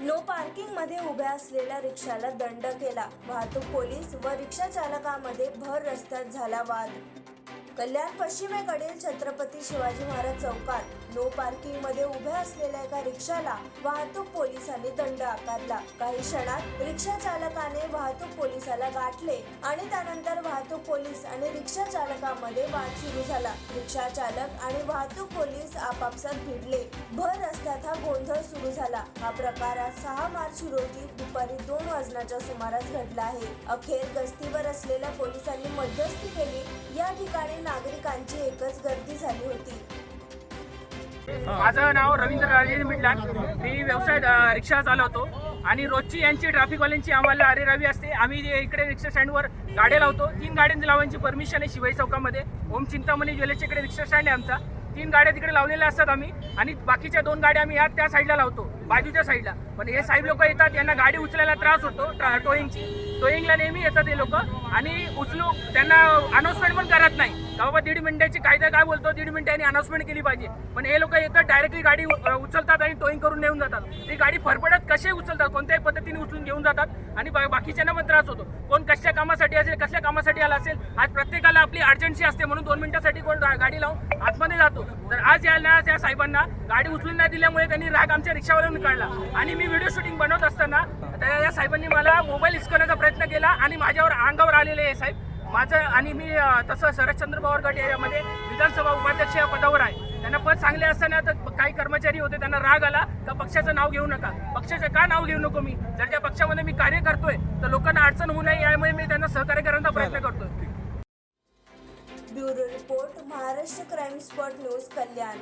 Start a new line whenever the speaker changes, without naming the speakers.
No पार्किंगमध्ये उभ्या असलेल्या रिक्षाला दंड केला. वाहतूक पोलीस व रिक्षा चालकामध्ये भर रस्त्यात झाला वाद. कल्याण पश्चिमेकडील छत्रपती शिवाजी महाराज चौकात नो पार्किंगमध्ये उभ्या असलेल्या एका रिक्षाला वाहतूक पोलिसांनी दंड आकारला. काही क्षणात रिक्षा चालकाने वाहतूक पोलिसाला गाठले आणि त्यानंतर वाहतूक पोलीस आणि रिक्षा चालकामध्ये वाद सुरू झाला. रिक्षा चालक आणि वाहतूक पोलीस आपापसात भिडले. भर रस्त्यात हा गोंधळ सुरू झाला. हा प्रकार आज सहा मार्च रोजी दुपारी दोन वाजण्याच्या सुमारास घडला आहे. अखेर गस्तीवर असलेल्या पोलिसांनी मध्यस्थी केली. या ठिकाणी नागरिकांची एकच गर्दी झाली होती.
माझं नाव रवींद्र राजेंद्र मिटलान मी व्यवसाय रिक्षा चालवतो. आणि रोजची यांची ट्रॅफिकवाल्यांची आम्हाला अरे रवी असते. आम्ही इकडे रिक्षा स्टँडवर गाड्या लावतो. तीन गाड्या लावायची परमिशन आहे शिवाई चौकामध्ये. ओम चिंतामणी ज्वेलर्सच्या इकडे रिक्षा स्टँड आहे आमचा. तीन गाड्या तिकडे लावलेल्या असतात आम्ही. आणि बाकीच्या दोन गाड्या आम्ही या त्या साईडला लावतो. बाजूच्या साईडला. पण हे साहेब लोक येतात. यांना गाडी उचलायला त्रास होतो. टोईंगची. टोईंगला नेहमी येतात हे लोक. आणि उचलू त्यांना अनाऊन्समेंट पण करा बाबा दीड मिनिटाची कायदा काय बोलतो? दीड मिनिटांनी अनाऊन्समेंट केली पाहिजे. पण हे लोक येतात डायरेक्टली गाडी उचलतात आणि टोईंग करून नेऊन जातात. ती गाडी फरफडत कसे उचलतात? कोणत्याही पद्धतीने उचलून घेऊन जातात. आणि बा- बाकीच्यांना पण त्रास होतो. कोण कशा कामासाठी असेल कसल्या कामासाठी आला असेल आज प्रत्येकाला आपली अर्जन्सी असते म्हणून दोन मिनिटासाठी कोण गाडी लावून आतमध्ये जातो. तर आज याला त्या साहेबांना गाडी उचलून नाही दिल्यामुळे त्यांनी राग आमच्या रिक्षावरून काढला. आणि मी व्हिडिओ शूटिंग बनवत असताना त्या या साहेबांनी मला मोबाईल हिसकवण्याचा प्रयत्न केला आणि माझ्यावर अंगावर आलेले आहे साहेब. माझं आणि मी तसं शरदचंद्र पवार गट यामध्ये विधानसभा उपाध्यक्ष या पदावर आहे. त्यांना पद चांगले असताना तर काही कर्मचारी होते त्यांना राग आला तर पक्षाचं नाव घेऊ नका. पक्षाचं का नाव घेऊ नको मी? जर त्या पक्षामध्ये मी कार्य करतोय तर लोकांना अडचण होऊ नये यामुळे मी त्यांना सहकार्य करण्याचा प्रयत्न करतोय.
Bureau report Maharashtra crime spot news Kalyan.